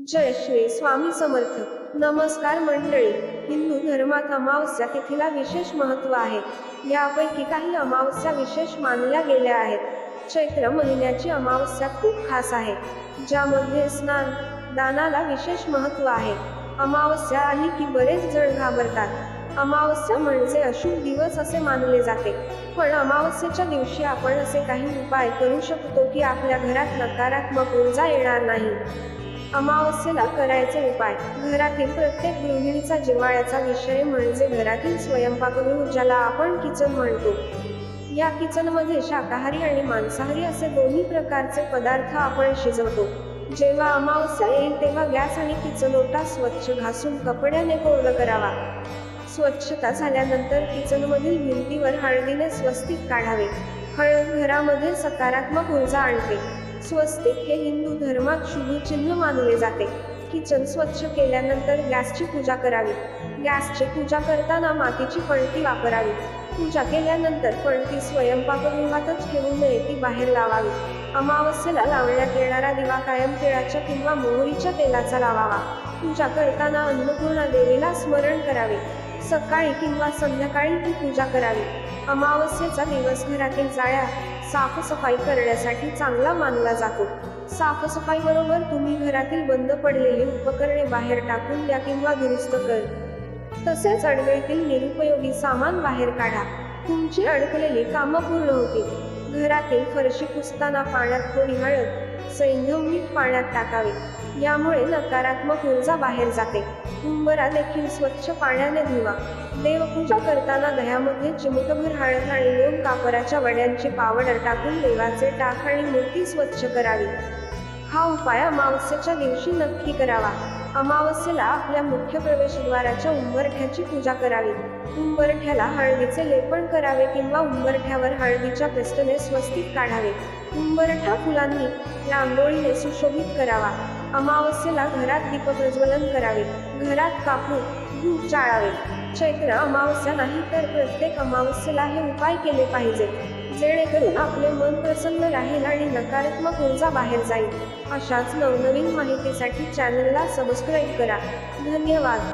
जय श्री स्वामी समर्थ. नमस्कार मंडळी. हिंदू धर्मात अमावस्या तिथीला विशेष महत्त्व आहे. यापैकी काही अमावस्या विशेष मानल्या गेल्या आहेत. चैत्र महिन्याची अमावस्या खूप खास आहे. ज्यामध्ये स्नान दानाला विशेष महत्त्व आहे. अमावस्या आली की बरेच जण घाबरतात. अमावस्या म्हणजे अशुभ दिवस असे मानले जाते. पण अमावस्येच्या दिवशी आपण असे काही उपाय करू शकतो की आपल्या घरात नकारात्मक ऊर्जा येणार नाही. अमावस्येला करायचे उपाय. घरातील प्रत्येक गृहिणीचा जिव्हाळ्याचा विषय म्हणजे घरातील स्वयंपाकगृह ज्याला आपण किचन म्हणतो. या किचनमध्ये शाकाहारी आणि मांसाहारी असे दोन्ही प्रकारचे पदार्थ आपण शिजवतो. जेव्हा अमावस्या येईल तेव्हा गॅस आणि किचन ओटा स्वच्छ घासून कपड्याने कोरडं करावा. स्वच्छता झाल्यानंतर किचनमधील भिंतीवर हळदीने स्वस्तिक काढावे. हळद घरामध्ये सकारात्मक ऊर्जा आणते. स्वस्तिक हे हिंदू धर्मात शुभ चिन्ह मानले जाते. किचन स्वच्छ केल्यानंतर गॅसची पूजा करावी. गॅसची पूजा करताना मातीची पणती वापरावी. पूजा केल्यानंतर पणती स्वयंपाकगृहातच ठेवू नये ती बाहेर लावावी. अमावस्येला लावण्यात येणारा दिवा कायम तिळाच्या किंवा मोहरीच्या तेलाचा लावावा. पूजा करताना अन्नपूर्णा देवीला स्मरण करावे. सकाळी किंवा संध्याकाळी ती पूजा करावी. अमावस्येचा दिवस घरातील जाळ्या साफसफाई करण्यासाठी चांगला मानला जातो. साफसफाई बरोबर तुम्ही घरातील बंद पडलेली उपकरणे बाहेर टाकून द्या किंवा दुरुस्त कर. तसेच अडगळीतील निरुपयोगी सामान बाहेर काढा. तुमची अडकलेली कामं पूर्ण होतील. घरातील फरशी पुसताना पाण्यात थोडी हळद सैंधव मीठ पाण्यात टाकावे. यामुळे नकारात्मक ऊर्जा बाहेर जाते. उंबरा देखील स्वच्छ पाण्याने धुवा. देवपूजा करताना दह्यामध्ये चिमुटभर हळद आणि दोन कापराच्या वड्यांची पावडर टाकून देवाचे टाक आणि मूर्ती स्वच्छ करावी. हा उपाय अमावस्येच्या दिवशी नक्की करावा. अमावस्येला आपल्या मुख्य प्रवेशद्वाराच्या उंबरठ्याची पूजा करावी. उंबरठ्याला हळदीचे लेपन करावे किंवा उंबरठ्यावर हळदीच्या पेस्टने स्वस्तिक काढावे. उंबरठा फुलांनी रांगोळीने सुशोभित करावा. अमावस्येला घरात दीप प्रज्वलन करावे. घरात कापूर धूप जाळावे. चैत्र अमावस्या नाही तर प्रत्येक अमावस्येला हे उपाय केले पाहिजेत. जेणेकरून आपले मन प्रसन्न राहील आणि नकारात्मक ऊर्जा बाहेर जाईल. अशाच नवनवीन माहितीसाठी चॅनलला सबस्क्राईब करा. धन्यवाद.